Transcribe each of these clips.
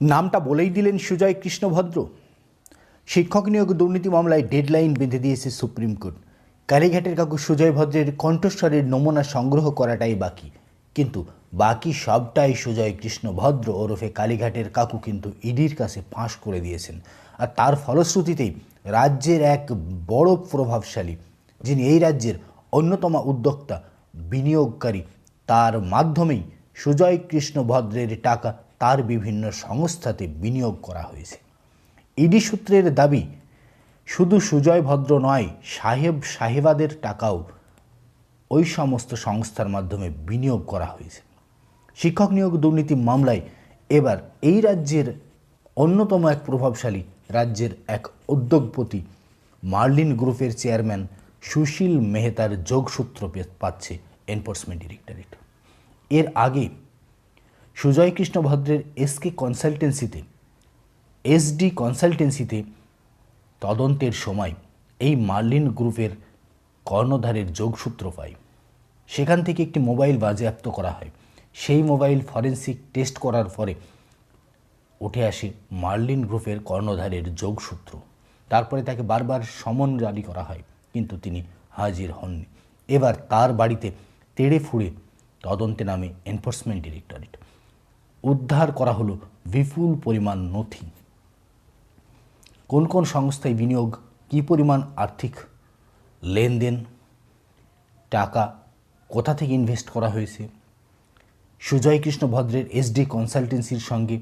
নামটা বলেই দিলেন সুজয় কৃষ্ণভদ্র। শিক্ষক নিয়োগ দুর্নীতি মামলায় ডেডলাইন বেঁধে দিয়েছে সুপ্রিম কোর্ট। কালীঘাটের কাকু সুজয় ভদ্রের কণ্ঠস্বরের নমুনা সংগ্রহ করাটাই বাকি। কিন্তু বাকি সবটাই সুজয় কৃষ্ণ ভদ্র ওরফে কালীঘাটের কাকু কিন্তু ইডির কাছে ফাঁস করে দিয়েছেন। আর তার ফলশ্রুতিতেই রাজ্যের এক বড় প্রভাবশালী, যিনি এই রাজ্যের অন্যতম উদ্যোক্তা, বিনিয়োগকারী, তার মাধ্যমেই সুজয় কৃষ্ণ ভদ্রের টাকা তার বিভিন্ন সংস্থাতে বিনিয়োগ করা হয়েছে। ইডি সূত্রের দাবি, শুধু সুজয় ভদ্র নয়, সাহেব সাহেবাদের টাকাও ওই সমস্ত সংস্থার মাধ্যমে বিনিয়োগ করা হয়েছে। শিক্ষক নিয়োগ দুর্নীতি মামলায় এবার এই রাজ্যের অন্যতম এক প্রভাবশালী রাজ্যের এক উদ্যোগপতি মার্লিন গ্রুপের চেয়ারম্যান সুশীল মেহতার যোগসূত্র পাচ্ছে এনফোর্সমেন্ট ডিরেক্টরেট। এর আগে সুজয় কৃষ্ণ ভদ্রের এসকে কনসালটেন্সিতে এসডি কনসালটেন্সিতে তদন্তের সময় এই মার্লিন গ্রুপের কর্ণধারের যোগসূত্র পাই। সেখান থেকে একটি মোবাইল বাজেয়াপ্ত করা হয়। সেই মোবাইল ফরেন্সিক টেস্ট করার পরে উঠে আসে মার্লিন গ্রুপের কর্ণধারের যোগসূত্র। তারপরে তাকে বারবার সমন জারি করা হয়, কিন্তু তিনি হাজির হননি। এবার তার বাড়িতে তেড়ে ফুড়ে তদন্তে নামে এনফোর্সমেন্ট ডিরেক্টরেট উদ্ধার করা হলো বিপুল পরিমাণ নথি। কোন কোন সংস্থায় বিনিয়োগ, কী পরিমাণ আর্থিক লেনদেন, টাকা কোথা থেকে ইনভেস্ট করা হয়েছে সুজয় কৃষ্ণ ভদ্রের এসডি কনসালটেন্সির সঙ্গে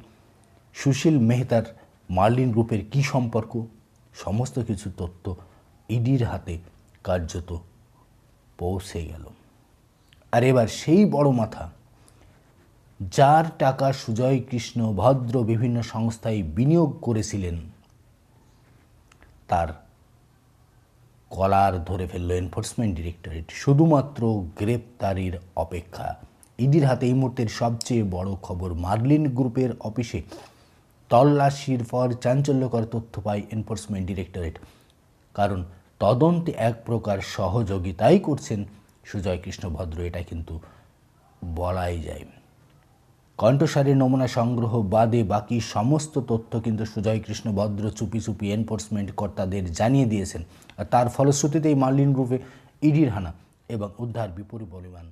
সুশীল মেহতার মার্লিন গ্রুপের কী সম্পর্ক, সমস্ত কিছু তথ্য ইডির হাতে কার্যত পৌঁছে গেল। আর এবার সেই বড় মাথা যার টাকা সুজয় কৃষ্ণ ভদ্র বিভিন্ন সংস্থায় বিনিয়োগ করেছিলেন, তার কলার ধরে ফেলল এনফোর্সমেন্ট ডিরেক্টরেট শুধুমাত্র গ্রেপ্তারির অপেক্ষা। ইডির হাতে এই মুহূর্তের সবচেয়ে বড় খবর মার্লিন গ্রুপের অফিসে তল্লাশির পর চাঞ্চল্যকর তথ্য পায় এনফোর্সমেন্ট ডিরেক্টরেট কারণ তদন্তে এক প্রকার সহযোগিতাই করছেন সুজয় কৃষ্ণ ভদ্র, এটা কিন্তু বলাই যায়। কণ্ঠস্বরের নমুনা সংগ্রহ বাদে বাকি সমস্ত তথ্য কিন্তু সুজয় কৃষ্ণ ভদ্র চুপি চুপি এনফোর্সমেন্ট কর্তাদের জানিয়ে দিয়েছেন। আর তার ফলশ্রুতিতেই মার্লিন গ্রুপে ইডির হানা এবং উদ্ধার বিপরীত পরিমাণ।